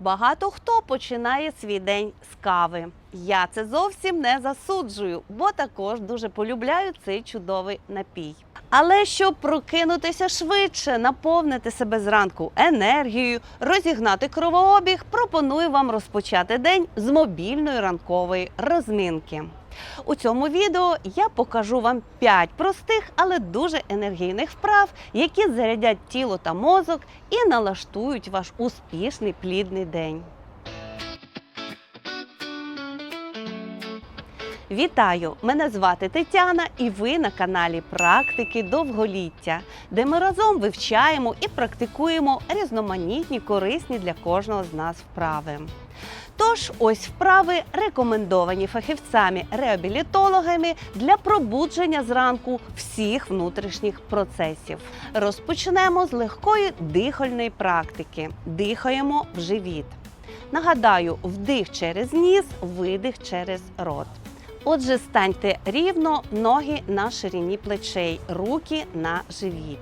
Багато хто починає свій день з кави. Я це зовсім не засуджую, бо також дуже полюбляю цей чудовий напій. Але щоб прокинутися швидше, наповнити себе зранку енергією, розігнати кровообіг, пропоную вам розпочати день з мобільної ранкової розминки. У цьому відео я покажу вам 5 простих, але дуже енергійних вправ, які зарядять тіло та мозок і налаштують ваш успішний плідний день. Вітаю! Мене звати Тетяна, і ви на каналі Практики довголіття, де ми разом вивчаємо і практикуємо різноманітні корисні для кожного з нас вправи. Тож ось вправи рекомендовані фахівцями-реабілітологами для пробудження зранку всіх внутрішніх процесів. Розпочнемо з легкої дихальної практики. Дихаємо в живіт. Нагадаю, вдих через ніс, видих через рот. Отже, станьте рівно, ноги на ширині плечей, руки на живіт.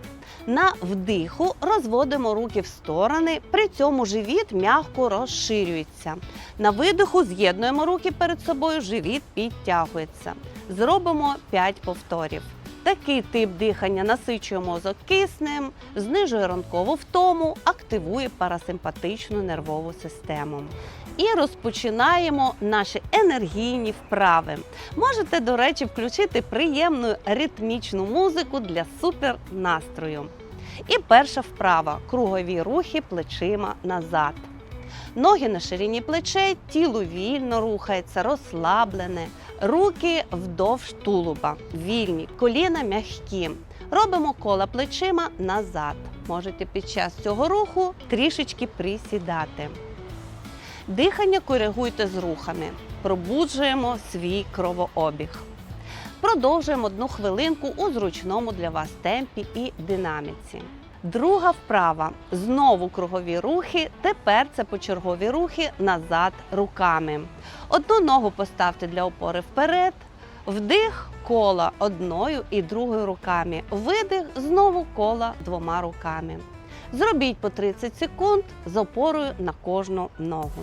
На вдиху розводимо руки в сторони, при цьому живіт м'яко розширюється. На видиху з'єднуємо руки перед собою, живіт підтягується. Зробимо 5 повторів. Такий тип дихання насичує мозок киснем, знижує ранкову втому, активує парасимпатичну нервову систему. І розпочинаємо наші енергійні вправи. Можете, до речі, включити приємну ритмічну музику для супер настрою. І перша вправа кругові рухи плечима назад. Ноги на ширині плечей, тіло вільно рухається, розслаблене, руки вдовж тулуба, вільні, коліна м'які. Робимо кола плечима назад. Можете під час цього руху трішечки присідати. Дихання коригуйте з рухами. Пробуджуємо свій кровообіг. Продовжуємо одну хвилинку у зручному для вас темпі і динаміці. Друга вправа знову кругові рухи. Тепер це почергові рухи назад руками. Одну ногу поставте для опори вперед, вдих кола одною і другою руками. Видих знову кола двома руками. Зробіть по 30 секунд з опорою на кожну ногу.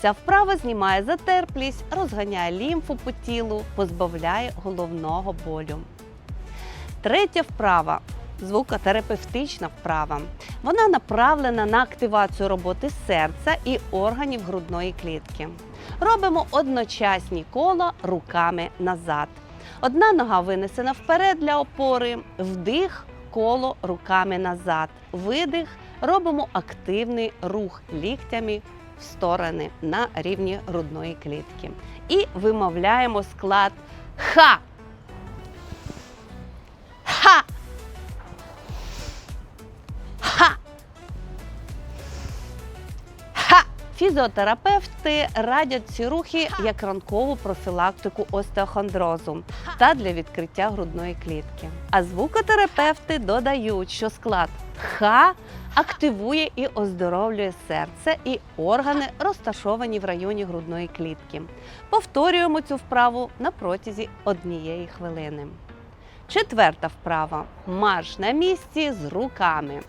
Ця вправа знімає затерплість, розганяє лімфу по тілу, позбавляє головного болю. Третя вправа звукотерапевтична вправа. Вона направлена на активацію роботи серця і органів грудної клітки. Робимо одночасні кола руками назад. Одна нога винесена вперед для опори, вдих, коло руками назад. Видих, робимо активний рух ліктями в сторони на рівні грудної клітки. І вимовляємо склад ха. Фізіотерапевти радять ці рухи як ранкову профілактику остеохондрозу та для відкриття грудної клітки. А звукотерапевти додають, що склад ха активує і оздоровлює серце і органи, розташовані в районі грудної клітки. Повторюємо цю вправу на протязі однієї хвилини. Четверта вправа марш на місці з руками.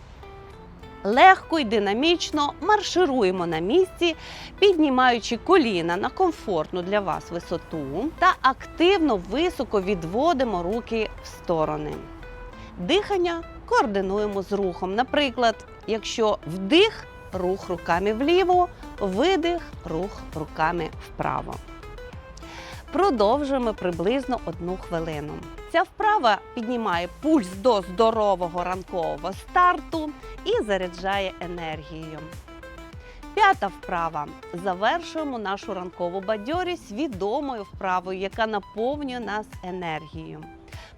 Легко і динамічно маршируємо на місці, піднімаючи коліна на комфортну для вас висоту та активно високо відводимо руки в сторони. Дихання координуємо з рухом. Наприклад, якщо вдих, рух руками вліво, видих, рух руками вправо. Продовжуємо приблизно одну хвилину. Ця вправа піднімає пульс до здорового ранкового старту і заряджає енергією. П'ята вправа. Завершуємо нашу ранкову бадьорість відомою вправою, яка наповнює нас енергією.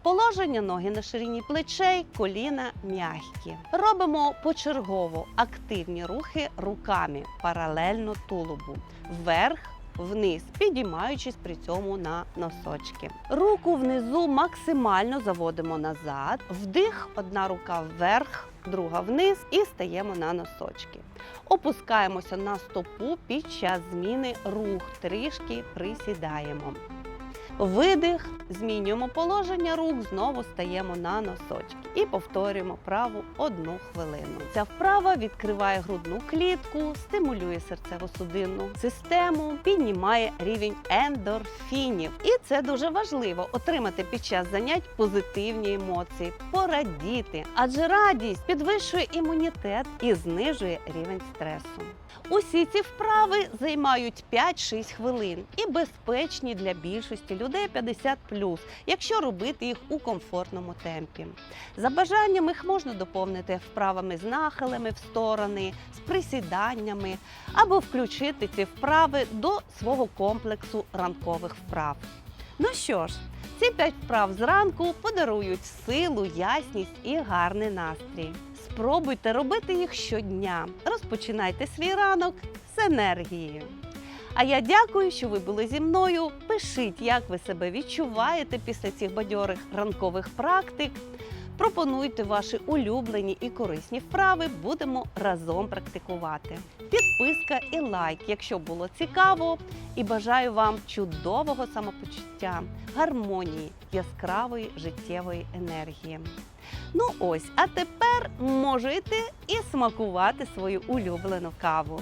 Положення ноги на ширині плечей, коліна м'які. Робимо почергово активні рухи руками паралельно тулубу. Вверх, вниз, підіймаючись при цьому на носочки. Руку внизу максимально заводимо назад. Вдих, одна рука вверх, друга вниз і стаємо на носочки. Опускаємося на стопу під час зміни рух, трішки присідаємо. Видих, змінюємо положення рук, знову стаємо на носочки і повторюємо вправу одну хвилину. Ця вправа відкриває грудну клітку, стимулює серцево-судинну систему, піднімає рівень ендорфінів. І це дуже важливо отримати під час занять позитивні емоції, порадіти, адже радість підвищує імунітет і знижує рівень стресу. Усі ці вправи займають 5-6 хвилин і безпечні для більшості людей 50 якщо робити їх у комфортному темпі. За бажанням їх можна доповнити вправами з нахилами в сторони, з присіданнями або включити ці вправи до свого комплексу ранкових вправ. Ну що ж, ці 5 вправ зранку подарують силу, ясність і гарний настрій. Спробуйте робити їх щодня. Розпочинайте свій ранок з енергією. А я дякую, що ви були зі мною. Пишіть, як ви себе відчуваєте після цих бадьорих ранкових практик. Пропонуйте ваші улюблені і корисні вправи, будемо разом практикувати. Підписка і лайк, якщо було цікаво. І бажаю вам чудового самопочуття, гармонії, яскравої життєвої енергії. Ну ось, а тепер можете і смакувати свою улюблену каву.